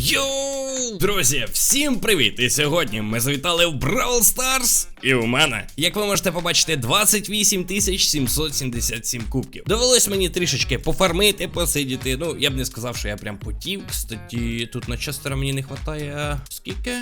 Йоу! Друзі, всім привіт! І сьогодні ми завітали в Brawl Stars. І у мене, як ви можете побачити, 28 777 кубків. Довелось мені трішечки пофармити, посидіти. Ну, я б не сказав, що я прям потів. Кстати, тут на Честера мені не вистачає. Скільки?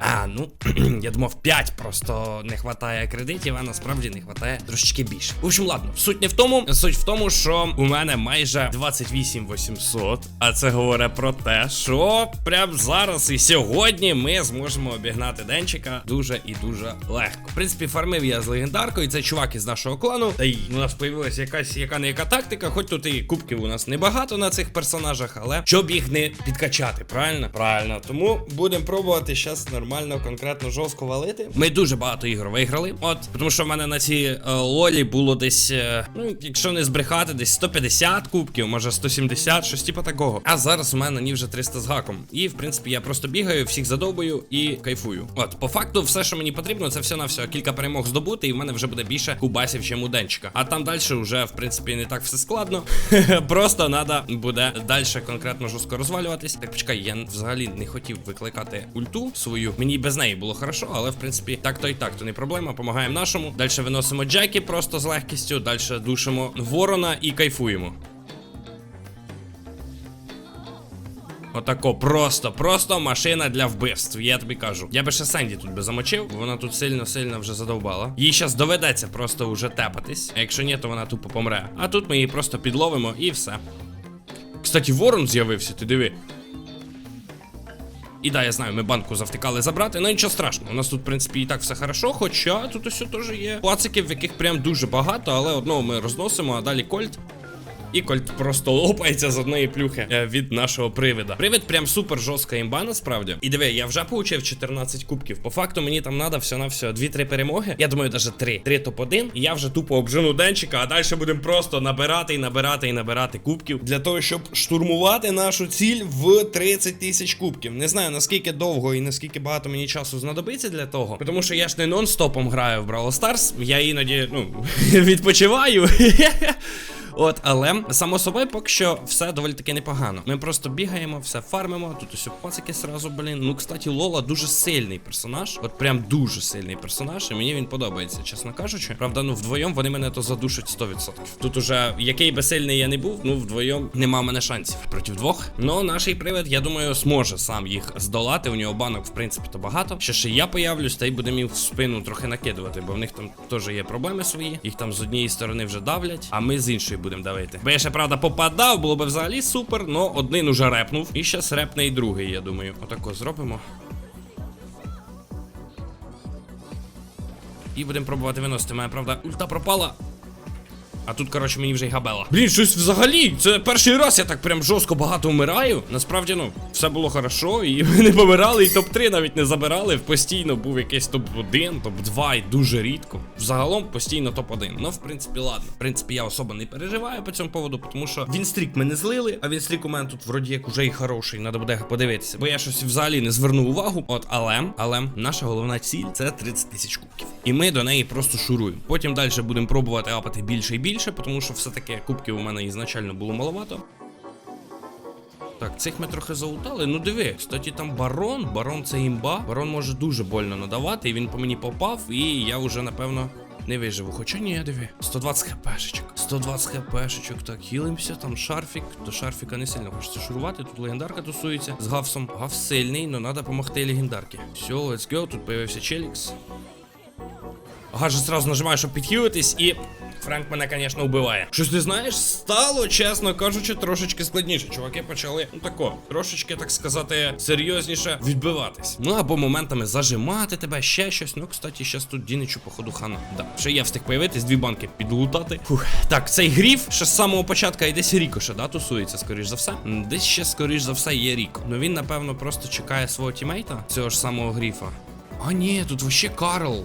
А, ну я думав, 5 просто не вистачає кредитів, а насправді не вистачає трошечки більше. В общем, ладно, суть не в тому. Суть в тому, що у мене майже 28 800, а це говорить про те, що прямо зараз і сьогодні ми зможемо обігнати денчика дуже і дуже легко. В принципі, фармив я з легендаркою. Це чувак із нашого клану. Та й у нас появилася якась яка не яка тактика, хоч тут і кубків у нас небагато на цих персонажах, але щоб їх не підкачати, правильно? Правильно. Тому будемо пробувати зараз нормально, конкретно жорстко валити. Ми дуже багато ігор виграли. От, тому що в мене на цій е, лолі було десь, е, ну, якщо не збрехати, десь 150 кубків, може 170, щось типу такого. А зараз у мене ні вже 300 з гаком. І в принципі я просто бігаю, всіх задовбую і кайфую. От, по факту, все, що мені потрібно, це все на все кілька перемог здобути, і в мене вже буде більше кубасів, чим у денчика. А там далі вже, в принципі, не так все складно. Просто треба буде далі конкретно жорстко розвалюватись. Так, почекай, я взагалі не хотів викликати ульту свою. Мені без неї було хорошо, але в принципі так то і так, то не проблема. Помагаємо нашому. Далі виносимо Джекі просто з легкістю. Далі душимо ворона і кайфуємо. Отако, просто, просто машина для вбивств, я тобі кажу. Я би ще Сенді тут би замочив, бо вона тут сильно-сильно вже задовбала. Їй зараз доведеться просто уже тепатись. А якщо ні, то вона тупо помре. А тут ми її просто підловимо і все. Кстати, ворон з'явився, ти диви. І да, я знаю, ми банку завтикали забрати, але нічого страшного. У нас тут, в принципі, і так все хорошо, хоча тут ось теж є пациків, в яких прям дуже багато, але одного ми розносимо, а далі кольт. І кольт просто лопається з одної плюхи е, від нашого привида. Привид прям супер жорстка імба, насправді. І диви, я вже получив 14 кубків. По факту мені там треба все на все 2-3 перемоги. Я думаю, навіть 3. 3 топ-1. І я вже тупо обжену денчика, а далі будемо просто набирати і набирати і набирати кубків для того, щоб штурмувати нашу ціль в 30 тисяч кубків. Не знаю наскільки довго і наскільки багато мені часу знадобиться для того. Тому що я ж не нон-стопом граю в Brawl Stars. Я іноді, ну, відпочиваю. От, але само собою, поки що все доволі таки непогано. Ми просто бігаємо, все фармимо. Тут усе пацики сразу, блін. Ну, кстати, Лола дуже сильний персонаж. От прям дуже сильний персонаж. І мені він подобається, чесно кажучи. Правда, ну вдвоєм вони мене то задушать 100%. Тут уже який би сильний я не був, ну вдвоєм нема мене шансів проти двох. Ну, наш привид, я думаю, зможе сам їх здолати. У нього банок, в принципі, то багато. Ще ще я появлюсь, та й будемо їм в спину трохи накидувати, бо в них там теж є проблеми свої. Їх там з однієї сторони вже давлять, а ми з іншої будемо давити. Бо я ще правда попадав, було б взагалі супер, но один уже репнув. І щас репне і другий, я думаю. Отако зробимо. І будемо пробувати виносити. Моя правда, ульта пропала. А тут, коротше, мені вже й габела. Блін, щось взагалі. Це перший раз я так прям жорстко багато вмираю. Насправді, ну, все було хорошо, і ми не помирали, і топ-3 навіть не забирали. Постійно був якийсь топ-1, топ-2 і дуже рідко. Взагалом постійно топ-1. Ну, в принципі, ладно. В принципі, я особо не переживаю по цьому поводу, тому що Вінстрік ми не злили, а Вінстрік у мене тут вроді як уже і хороший, треба буде подивитися. Бо я щось взагалі не звернув увагу. От, але, але наша головна ціль це 30 тисяч кубків. І ми до неї просто шуруємо. Потім далі будемо пробувати апати більше і більше, тому що все-таки кубків у мене ізначально було маловато. Так, цих ми трохи заутали. Ну диви, кстати, там барон. Барон це імба. Барон може дуже больно надавати, і він по мені попав, і я вже, напевно. Не виживу, хоча ні, диви. 120 хпшечок. 120 хпшечок. Так, хілимося, там шарфік. До шарфіка не сильно хочеться шурувати. Тут легендарка тусується з гавсом. Гав сильний, але треба допомогти легендарки. Все, let's go. Тут появився челікс. Ага, же сразу нажимаю, щоб підхилитись, і Френк мене, звісно, вбиває. Щось не знаєш, стало, чесно кажучи, трошечки складніше. Чуваки почали, ну тако, трошечки, так сказати, серйозніше відбиватись. Ну або моментами зажимати тебе, ще щось. Ну, кстати, щас тут Діничу, походу, хана. Да. Ще я встиг появитись, дві банки підлутати. Фух. Так, цей гріф ще з самого початку і десь Ріко ще, да, тусується, скоріш за все. Десь ще, скоріш за все, є Ріко. Ну він, напевно, просто чекає свого тімейта, цього ж самого гріфа. А ні, тут вообще Карл.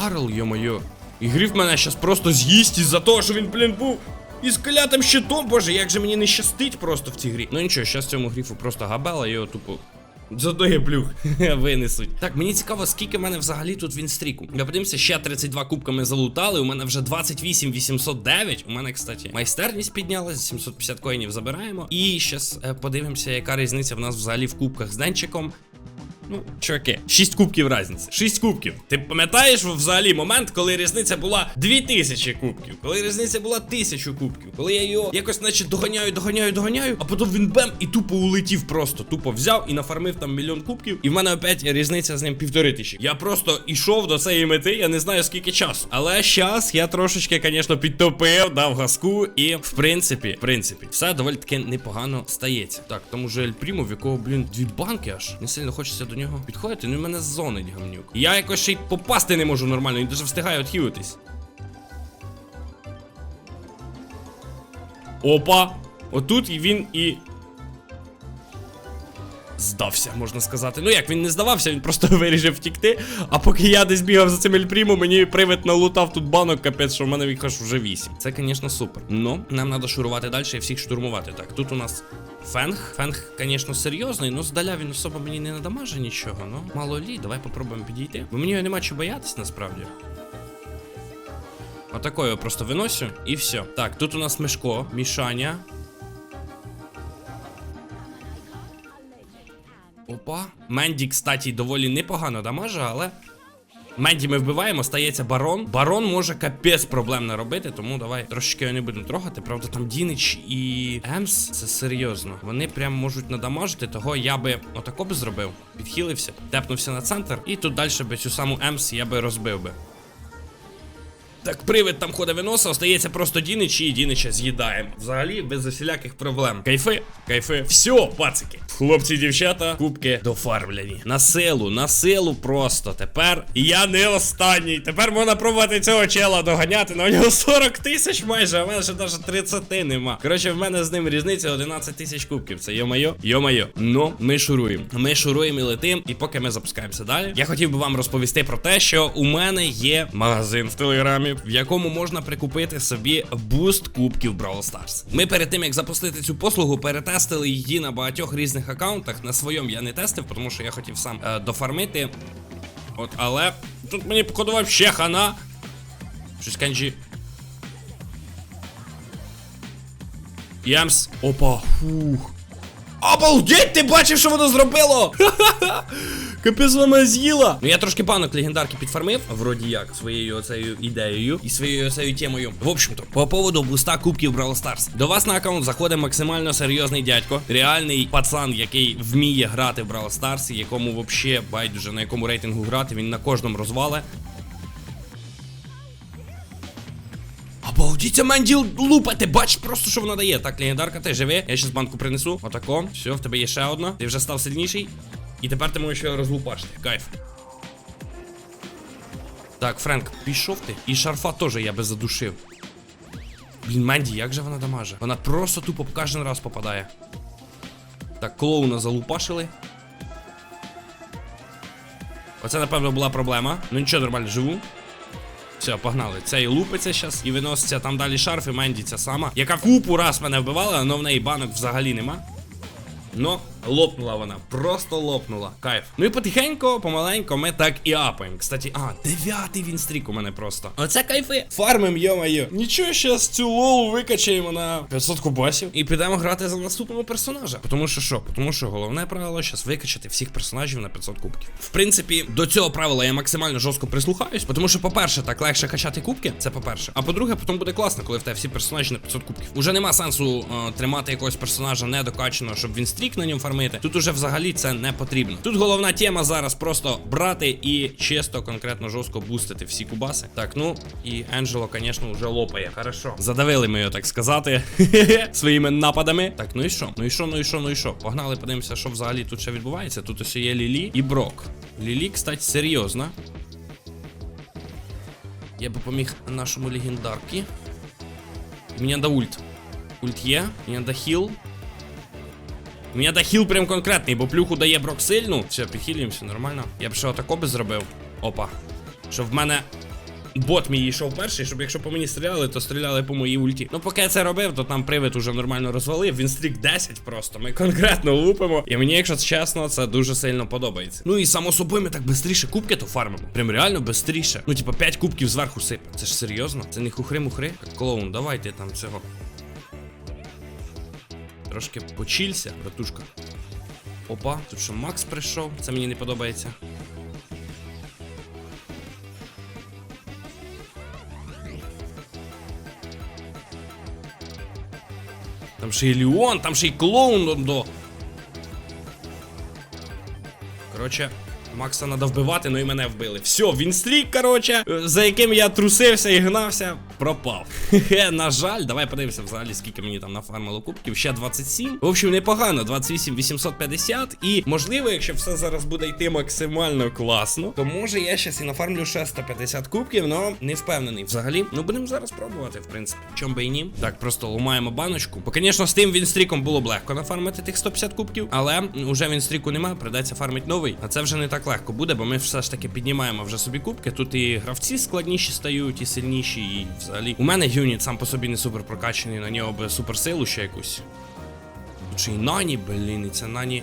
Карл, йо-моє. І гриф мене щас просто з'їсть із-за того, що він, блін, був із клятим щитом. Боже, як же мені не щастить просто в цій грі. Ну нічого, щас цьому грифу просто габела, його тупо З одної плюх винесуть. Так, мені цікаво, скільки в мене взагалі тут вінстріку. Я подивимося, ще 32 кубка ми залутали. У мене вже 28 809. У мене, кстати, майстерність піднялась, 750 коїнів забираємо. І зараз подивимося, яка різниця в нас взагалі в кубках з денчиком. Ну, чуваки, 6 кубків разниці. 6 кубків. Ти пам'ятаєш взагалі момент, коли різниця була 2000 кубків, коли різниця була 1000 кубків, коли я його якось, наче, доганяю, доганяю, доганяю, а потім він бем і тупо улетів просто. Тупо взяв і нафармив там мільйон кубків. І в мене опять різниця з ним півтори тисячі. Я просто ішов до цієї мети, я не знаю скільки часу. Але щас я трошечки, звісно, підтопив, дав газку, і в принципі, в принципі, все доволі таки непогано стається. Так, тому же Ель Прімо, в якого, блін, дві банки аж. Не сильно хочеться до нього підходити, ну і мене зонить гамнюк. Я якось ще й попасти не можу нормально, він дуже встигає відхилитись. Опа! Отут він і. Здався, можна сказати. Ну як він не здавався, він просто вирішив втікти. А поки я десь бігав за цим ельпрімом, мені привид налутав тут банок, капець, що в мене аж вже 8. Це, звісно, супер. Ну, нам треба шурувати далі і всіх штурмувати. Так, тут у нас фенг. Фенг, звісно, серйозний, але здаля він особо мені не надамаже нічого. Ну, мало лі, давай попробуємо підійти. Бо мені його нема чого боятись насправді. Отакою просто виносю і все. Так, тут у нас Мишко, Мішаня. Опа. Менді, кстати, доволі непогано дамаже, але. Менді ми вбиваємо, стається барон. Барон може капець проблем наробити, тому давай трошечки його не будемо трогати. Правда, там Дінич і Емс, це серйозно. Вони прям можуть надамажити, того я би отако б зробив. Підхилився, тепнувся на центр, і тут далі би цю саму Емс я би розбив би. Так, привид там ходить виноса, остається просто Дінич і Дінича з'їдаємо. Взагалі без усіляких проблем. Кайфи, кайфи. Все, пацики. Хлопці, дівчата, кубки дофармлені. На силу, на силу просто. Тепер я не останній. Тепер можна пробувати цього чела доганяти. На нього 40 тисяч майже, а в мене ще навіть 30 нема. Коротше, в мене з ним різниця 11 тисяч кубків. Це йо-майо. Ну, ми шуруємо. Ми шуруємо і летим. І поки ми запускаємося далі, я хотів би вам розповісти про те, що у мене є магазин в телеграмі, в якому можна прикупити собі буст кубків Brawl Stars. Ми перед тим як запустити цю послугу, перетестили її на багатьох різних аккаунтах. На своєму я не тестив, тому що я хотів сам е, дофармити. От, але тут мені походу ще хана. Щось канджі. Ямс. Опа, фух. Обалдеть, ти бачив, що воно зробило? Ха-ха-ха! Капець вона з'їла. Ну я трошки банок легендарки підфармив, вроді як, своєю оцею ідеєю і своєю оцею темою. В общем-то, по поводу буста кубків Brawl Stars. До вас на аккаунт заходить максимально серйозний дядько, реальний пацан, який вміє грати в Brawl Stars, якому вообще байдуже на якому рейтингу грати, він на кожному розвале. Обалдіться, Менділ лупа, ти бачиш просто, що вона дає. Так, легендарка, ти живи. Я щас банку принесу. Отако. Все, в тебе є ще одна. Ти вже став сильніший. І тепер ти можеш його розлупашити. Кайф. Так, Френк, пішов ти. І шарфа теж я би задушив. Блін, Менді, як же вона дамаже? Вона просто тупо кожен раз попадає. Так, клоуна залупашили. Оце, напевно, була проблема. Ну нічого, нормально, живу. Все, погнали. Цей лупиться зараз і виноситься там далі шарф і Менді ця сама, яка купу раз мене вбивала, але в неї банок взагалі нема. Но лопнула вона, просто лопнула. Кайф. Ну і потихеньку, помаленько, ми так і апаємо. Кстати, а, дев'ятий він стрік у мене просто. Оце кайфи. Фармим, йо-моє. Нічого, щас цю лолу викачаємо на 500 кубасів і підемо грати за наступного персонажа. Тому що що? Тому що головне правило зараз викачати всіх персонажів на 500 кубків. В принципі, до цього правила я максимально жорстко прислухаюсь, тому що, по-перше, так легше качати кубки. Це по-перше. А по-друге, потім буде класно, коли в тебе всі персонажі на 500 кубків. Уже нема сенсу е, тримати якогось персонажа недокачаного, щоб він стрік на ньому фармити. Тут уже взагалі це не потрібно. Тут головна тема зараз просто брати і чисто, конкретно жорстко бустити всі кубаси. Так, ну і Енджело, звісно, вже лопає. Хорошо. Задавили ми його, так сказати, своїми нападами. Так, ну і що? Ну і що, ну і що, ну і що? Погнали, подивимося, що взагалі тут ще відбувається. Тут ось є Лілі і Брок. Лілі, кстати, серйозна. Я би поміг нашому легендарки. Мені надо ульт. Ульт є, мені надо хіл. Мені надо хіл прям конкретний, бо плюху дає брок сильну. Все, підхилюємося, нормально. Я б ще отако би зробив. Опа. Щоб в мене бот мій йшов перший, щоб якщо по мені стріляли, то стріляли по моїй ульті. Ну, поки я це робив, то там привид уже нормально розвалив. Він стрік 10 просто. Ми конкретно лупимо. І мені, якщо чесно, це дуже сильно подобається. Ну і само собою ми так швидше кубки то фармимо. Прям реально швидше. Ну, типа 5 кубків зверху сипе. Це ж серйозно? Це не хухри-мухри? Клоун, давайте там цього. Трошки почілься, братушка. Опа, тут що Макс прийшов, це мені не подобається. Там ще й Леон, там ще й клоун до. Коротше, Макса треба вбивати, ну і мене вбили. Все, він стрік, коротше, за яким я трусився і гнався, пропав. Хе, на жаль, давай подивимося взагалі, скільки мені там нафармило кубків. Ще 27. В общем, непогано, 28 850. І можливо, якщо все зараз буде йти максимально класно, то може я щас і нафармлю ще 150 кубків, але не впевнений взагалі. Ну будемо зараз пробувати, в принципі. Чом би і ні. Так, просто ломаємо баночку. Бо, звісно, з тим вінстріком було б легко нафармити тих 150 кубків, але уже вінстріку немає, придеться фармити новий. А це вже не так легко буде, бо ми все ж таки піднімаємо вже собі кубки. Тут і гравці складніші стають, і сильніші, і взагалі. У мене юніт сам по собі не супер прокачаний, на нього би суперсилу ще якусь. Чи й нані, блін, і це нані.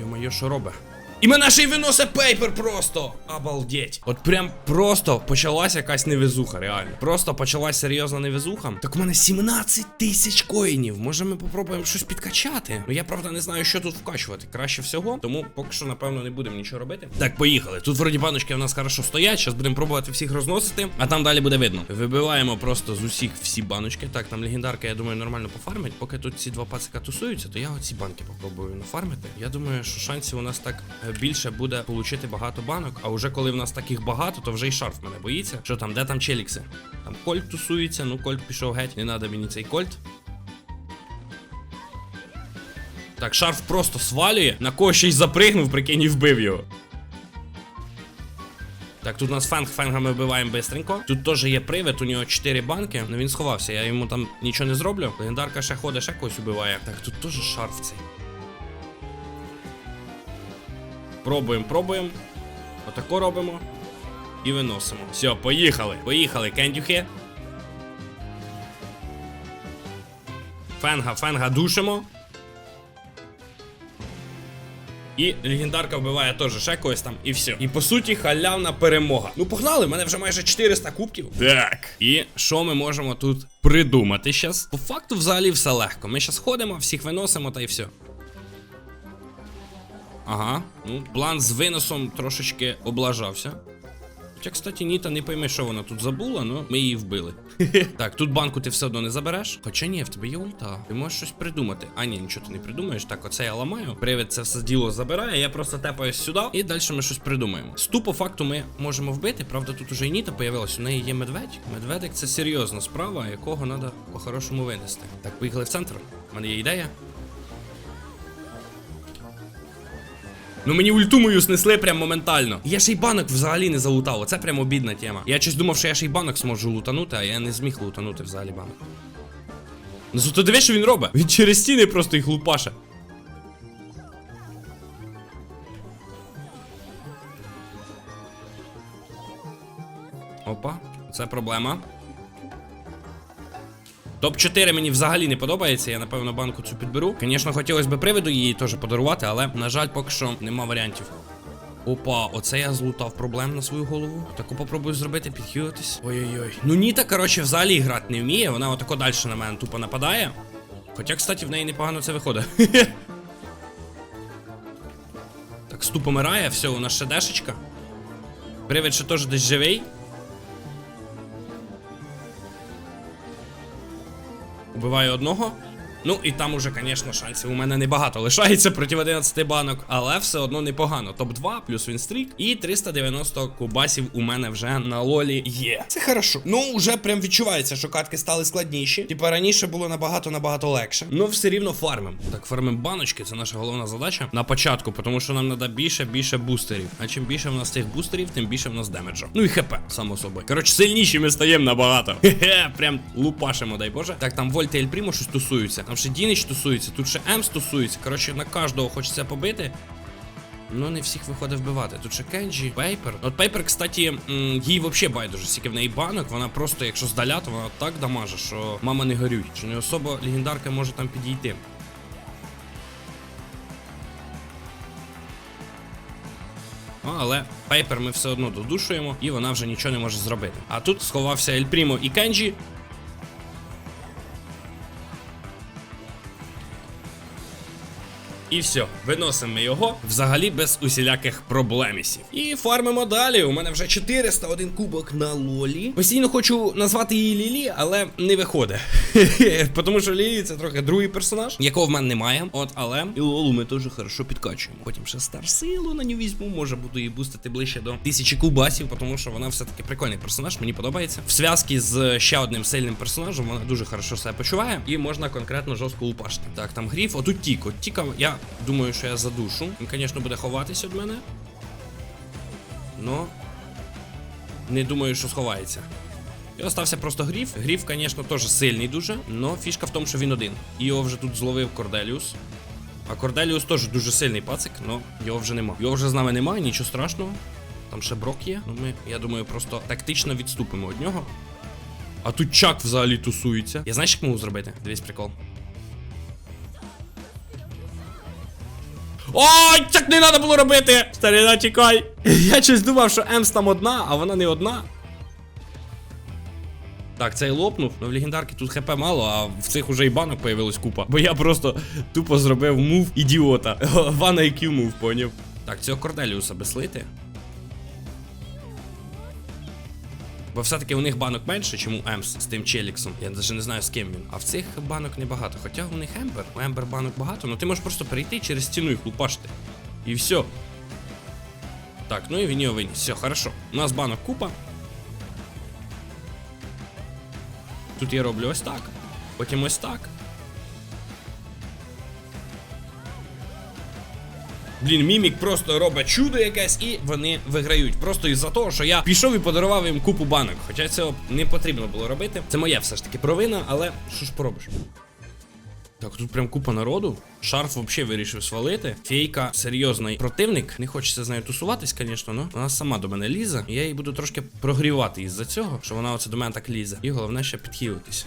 Йо-моє, що робить? І мене ще й виносить пейпер просто! Обалдеть. От прям просто почалась якась невезуха, реально. Просто почалась серйозна невезуха. Так у мене 17 тисяч коїнів. Може ми попробуємо щось підкачати? Ну я правда не знаю, що тут вкачувати. Краще всього. Тому поки що, напевно, не будемо нічого робити. Так, поїхали. Тут вроді баночки у нас хорошо стоять. Зараз будемо пробувати всіх розносити, а там далі буде видно. Вибиваємо просто з усіх всі баночки. Так, там легендарка, я думаю, нормально пофармить. Поки тут ці два пацика тусуються, то я оці банки попробую нафармити. Я думаю, що шансів у нас так більше буде получити багато банок. А вже коли в нас таких багато, то вже й шарф мене боїться. Що там, де там челікси? Там кольт тусується, ну кольт пішов геть. Не треба мені цей кольт. Так, шарф просто свалює. На кого ще й запригнув, прикинь, і вбив його. Так, тут у нас фенг, фенга ми вбиваємо бистренько. Тут теж є привид, у нього 4 банки, але він сховався, я йому там нічого не зроблю. Легендарка ще ходить, ще когось убиває. Так, тут теж шарф цей. Пробуємо, пробуємо. Отако робимо. І виносимо. Все, поїхали. Поїхали, кендюхи. Фенга, фенга душимо. І легендарка вбиває теж ще когось там, і все. І по суті, халявна перемога. Ну, погнали, в мене вже майже 400 кубків. Так. І що ми можемо тут придумати зараз? По факту, взагалі, все легко. Ми зараз ходимо, всіх виносимо та й все. Ага, ну, план з виносом трошечки облажався. Хоча, кстати, Ніта не пойме, що вона тут забула, але ми її вбили. так, тут банку ти все одно не забереш. Хоча ні, в тебе є ульта. Ти можеш щось придумати. А ні, нічого ти не придумаєш. Так, оце я ламаю. Привид це все діло забирає. Я просто тепаюсь сюди і далі ми щось придумаємо. Сту по факту ми можемо вбити. Правда, тут уже і Ніта появилась. У неї є медведь. Медведик це серйозна справа, якого треба по-хорошому винести. Так, поїхали в центр. У мене є ідея. Ну мені ульту мою снесли прям моментально. Я ще й банок взагалі не залутав. Оце прям обідна тема. Я щось думав, що я ще й банок зможу лутанути, а я не зміг лутанути взагалі банок. Ну зато диви, що він робить. Він через стіни просто їх лупаше. Опа, це проблема. Топ-4 мені взагалі не подобається, я напевно банку цю підберу. Звісно, хотілося б приводу її теж подарувати, але, на жаль, поки що нема варіантів. Опа, оце я злутав проблем на свою голову. Таку попробую зробити, підхилитись. Ой-ой-ой. Ну Ніта, коротше, взагалі грати не вміє, вона отако далі на мене тупо нападає. Хоча, кстати, в неї непогано це виходить. так, сту помирає, все, у нас ще дешечка. Привид ще теж десь живий. Убиваю одного. Ну і там уже, звісно, шансів у мене небагато лишається проти 11 банок, але все одно непогано. Топ-2 плюс вінстрік. І 390 кубасів у мене вже на лолі є. Це хорошо. Ну, вже прям відчувається, що катки стали складніші. Типа раніше було набагато набагато легше. Ну все рівно фармим. Так, фармим баночки, це наша головна задача на початку, тому що нам треба більше, більше бустерів. А чим більше в нас цих бустерів, тим більше в нас демеджа. Ну і хп, само собою. Коротше, сильніші ми стаємо набагато. Хе-хе, прям лупашимо, дай Боже. Так, там Вольт і Ельпрімо щось тусуються. Там ще Дінич тусується, тут ще Емс тусується. Коротше, на кожного хочеться побити. Ну, не всіх виходить вбивати. Тут ще Кенджі, Пейпер. От Пейпер, кстати, їй взагалі байдуже, скільки в неї банок, вона просто, якщо здаля, то вона так дамаже, що мама не горюй. Чи не особо легендарка може там підійти. Ну, але Пейпер ми все одно додушуємо, і вона вже нічого не може зробити. А тут сховався Ель Прімо і Кенджі. І все, виносимо його взагалі без усіляких проблемісів. І фармимо далі. У мене вже 401 кубок на лолі. Постійно хочу назвати її Лілі, але не виходить. Тому що Лілі це трохи другий персонаж, якого в мене немає. От, але і лолу ми теж хорошо підкачуємо. Потім ще старсилу на нього візьму. Може буду її бустити ближче до тисячі кубасів, тому що вона все-таки прикольний персонаж, мені подобається. В зв'язці з ще одним сильним персонажем вона дуже хорошо себе почуває. І можна конкретно жорстко лупашити. Так, там гріф, отут тік. От тіка, я думаю, що я задушу. Він, звісно, буде ховатися від мене. Но не думаю, що сховається. І остався просто гріф. Гріф, звісно, теж сильний дуже, але фішка в тому, що він один. І його вже тут зловив Корделіус. А Корделіус теж дуже сильний пацик, але його вже нема. Його вже з нами немає, нічого страшного. Там ще брок є. Ну ми, я думаю, просто тактично відступимо від нього. А тут чак взагалі тусується. Я знаєш, як можу зробити? Дивись прикол. Ой, так не треба було робити! Старина, чекай. Я щось думав, що Емс там одна, а вона не одна. Так, цей лопнув, але в легендарки тут хп мало, а в цих уже і банок появилась купа. Бо я просто тупо зробив мув ідіота. One IQ мув, поняв. Так, цього Корделіуса би слити. Бо все-таки у них банок менше, чому Емс з тим Челіксом. Я навіть не знаю з ким він. А в цих банок небагато. Хоча у них Ембер. У Ембер банок багато, але ти можеш просто перейти через стіну і лупашити. І все. Так, ну і він його виніс. Все, хорошо. У нас банок купа. Тут я роблю ось так. Потім ось так. Блін, мімік просто робить чудо якесь, і вони виграють. Просто із-за того, що я пішов і подарував їм купу банок. Хоча цього не потрібно було робити. Це моя все ж таки провина, але що ж поробиш? Так, тут прям купа народу. Шарф взагалі вирішив свалити. Фейка серйозний противник. Не хочеться з нею тусуватись, звісно, але вона сама до мене лізе. Я її буду трошки прогрівати із-за цього, що вона оце до мене так лізе. І головне ще підхилитись.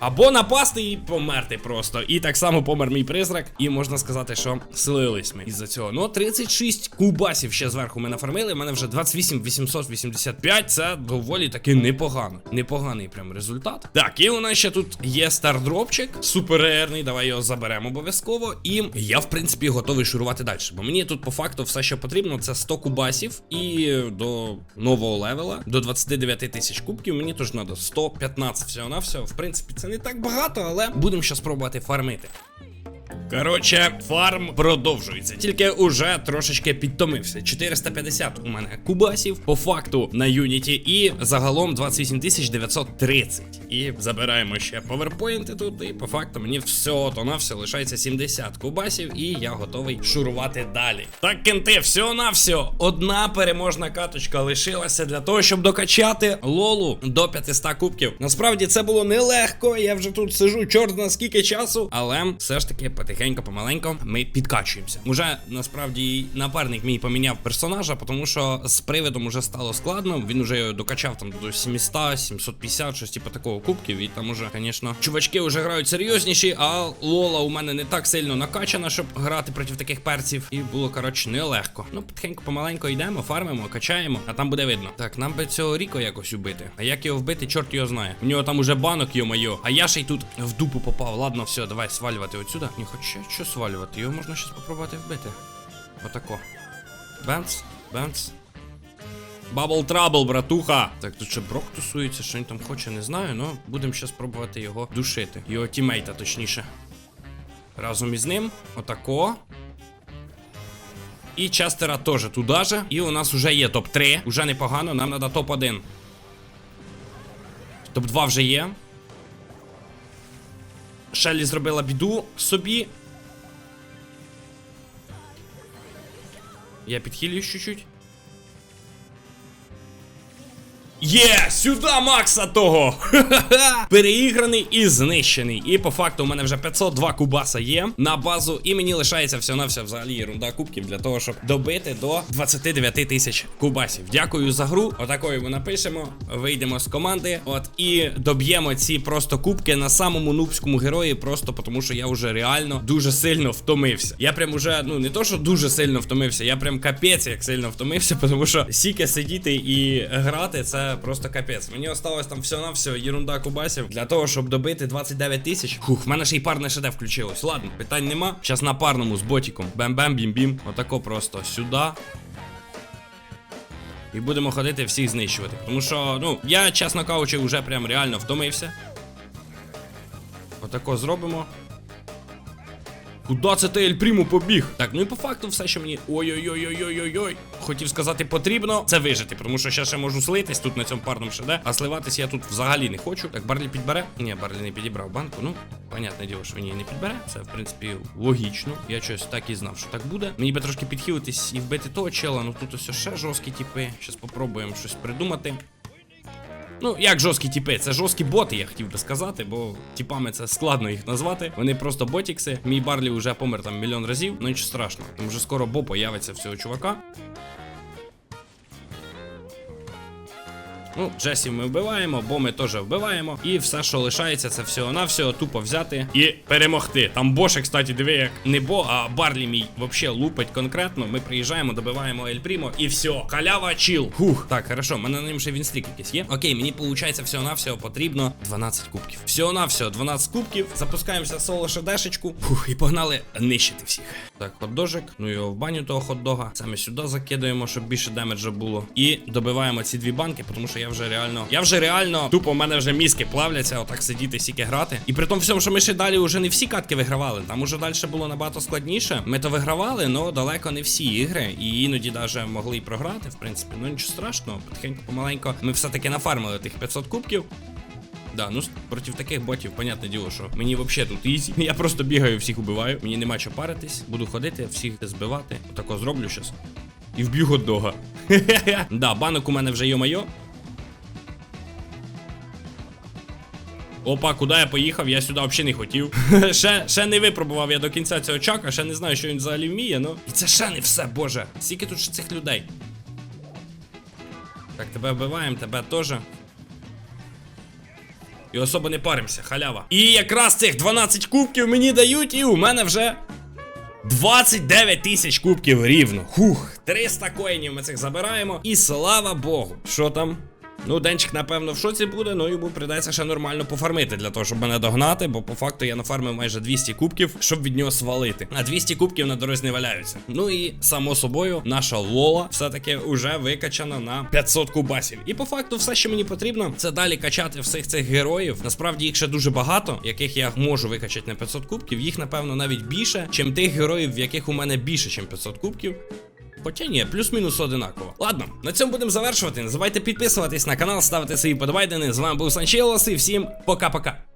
Або напасти і померти просто. І так само помер мій призрак. І можна сказати, що слились ми із-за цього. Ну, 36 кубасів ще зверху ми нафармили. У мене вже 28 885. Це доволі таки непогано. Непоганий прям результат. Так, і у нас ще тут є стардропчик. Суперерний. Давай його заберемо обов'язково. І я, в принципі, готовий шурувати далі. Бо мені тут по факту все, що потрібно, це 100 кубасів. І до нового левела, до 29 тисяч кубків. Мені теж треба 115 всього на всього. В принципі, це не так багато, але будемо ще спробувати фармити. Коротше, фарм продовжується, тільки уже трошечки підтомився. 450 у мене кубасів по факту на Юніті, і загалом 28 930. І забираємо ще поверпоінти тут. І по факту мені все то на все лишається 70 кубасів, і я готовий шурувати далі. Так, кенти, все на все. Одна переможна каточка лишилася для того, щоб докачати лолу до 500 кубків. Насправді це було нелегко. Я вже тут сижу, чорт на скільки часу, але все ж таки потихеньку, помаленько ми підкачуємося. Уже насправді напарник мій поміняв персонажа, тому що з привидом уже стало складно. Він уже докачав там до 700, 750, щось типу такого кубків. І там уже, звісно, чувачки вже грають серйозніші, а Лола у мене не так сильно накачана, щоб грати проти таких перців. І було, коротше, нелегко. Ну, потихеньку, помаленько йдемо, фармимо, качаємо, а там буде видно. Так, нам би цього Ріко якось убити. А як його вбити, чорт його знає. У нього там уже банок, йо-моє. А я ще й тут в дупу попав. Ладно, все, давай свалювати отсюда. Хоча що свалювати? Його можна щось попробувати вбити. Отако. Бенц, бенц. Бабл трабл, братуха. Так, тут ще брок тусується, що він там хоче, не знаю, але будемо ще спробувати його душити. Його тімейта, точніше. Разом із ним. Отако. І Честера теж туди же. І у нас вже є топ-3. Уже непогано, нам треба топ-1. Топ-2 вже є. Шеллі зробила біду собі. Я підхилююсь чуть-чуть. Є! Сюди Макса того! Переіграний і знищений. І по факту у мене вже 502 кубаса є на базу, і мені лишається все на все взагалі ерунда кубків для того, щоб добити до 29 тисяч кубасів. Дякую за гру. Отакою ми напишемо. Вийдемо з команди. От і доб'ємо ці просто кубки на самому нубському герої, просто тому що я вже реально дуже сильно втомився. Я прям уже, ну не то, що дуже сильно втомився, я прям капець як сильно втомився, тому що сіки сидіти і грати це просто капець. Мені осталось там все на все єрунда кубасів для того, щоб добити 29 тисяч. Хух, в мене ще й парне ШД включилось. Ладно, питань нема. Зараз на парному з ботіком. Бем-бем, бім-бім. Отако просто сюди. І будемо ходити всіх знищувати. Тому що, ну, я, чесно кажучи, вже прям реально втомився. Отако зробимо. Куда це ти Ель Пріму побіг? Так, ну і по факту все, що мені. Ой-ой-ой-ой-ой-ой. Хотів сказати, потрібно це вижити, тому що ще ще можу слитись тут на цьому парному шеде, а сливатись я тут взагалі не хочу. Так, Барлі підбере? Ні, Барлі не підібрав банку. Ну, понятне діло, що він її не підбере. Це, в принципі, логічно. Я щось так і знав, що так буде. Мені би трошки підхилитись і вбити того чела, ну тут ось ще жорсткі типи. Щас попробуємо щось придумати. Ну, як жорсткі тіпи, це жорсткі боти, я хотів би сказати, бо тіпами це складно їх назвати. Вони просто ботікси. Мій Барлі вже помер там мільйон разів, ну нічого страшного. Тому що скоро Бо появиться в цього чувака. Ну, Джесі ми вбиваємо, бо ми теж вбиваємо. І все, що лишається, це всього на всього тупо взяти і перемогти. Там Боше, кстати, диви, як не Бо, а Барлі мій вообще лупить конкретно. Ми приїжджаємо, добиваємо Ель Прімо і все. Халява чіл. Хух. Так, хорошо, мене на ньому ще вінстрік якийсь є. Окей, мені виходить всього на всього потрібно 12 кубків. Всього на всього 12 кубків. Запускаємося соло шедешечку. Фух, і погнали нищити всіх. Так, хот-дожик. Ну його в баню того хот-дога. Ми сюди закидаємо, щоб більше демеджа було. І добиваємо ці дві банки, тому що я вже реально. Я вже реально тупо в мене вже мізки плавляться, отак сидіти, сіки грати. І при тому всьому, що ми ще далі вже не всі катки вигравали. Там уже далі було набагато складніше. Ми то вигравали, але далеко не всі ігри. І іноді навіть могли й програти, в принципі. Ну нічого страшного, потихеньку, помаленько. Ми все-таки нафармили тих 500 кубків. Да, ну проти таких ботів, понятне діло, що мені взагалі тут ізі. Я просто бігаю, всіх убиваю. Мені нема що паритись. Буду ходити, всіх збивати. Отако зроблю щас. І вб'ю хот-дога. Да, банок у мене вже йо-майо. Опа, куди я поїхав? Я сюди взагалі не хотів. ще, ще не випробував я до кінця цього чака, ще не знаю, що він взагалі вміє, ну. І це ще не все, боже. Скільки тут ж цих людей? Так, тебе вбиваємо, тебе теж. І особо не паримося, халява. І якраз цих 12 кубків мені дають, і у мене вже 29 тисяч кубків рівно. Хух, 300 коїнів ми цих забираємо. І слава Богу. Що там? Ну, денчик, напевно, в шоці буде, ну йому прийдеться ще нормально пофармити для того, щоб мене догнати, бо по факту я нафармив майже 200 кубків, щоб від нього свалити. А 200 кубків на дорозі не валяються. Ну і само собою, наша лола все-таки вже викачана на 500 кубасів. І по факту, все, що мені потрібно, це далі качати всіх цих героїв. Насправді їх ще дуже багато, яких я можу викачати на 500 кубків. Їх, напевно, навіть більше, чим тих героїв, в яких у мене більше, ніж 500 кубків. Хоча ні, плюс-мінус одинаково. Ладно, на цьому будемо завершувати. Не забувайте підписуватись на канал, ставити свої подобайдени. З вами був Санчелос і всім пока-пока.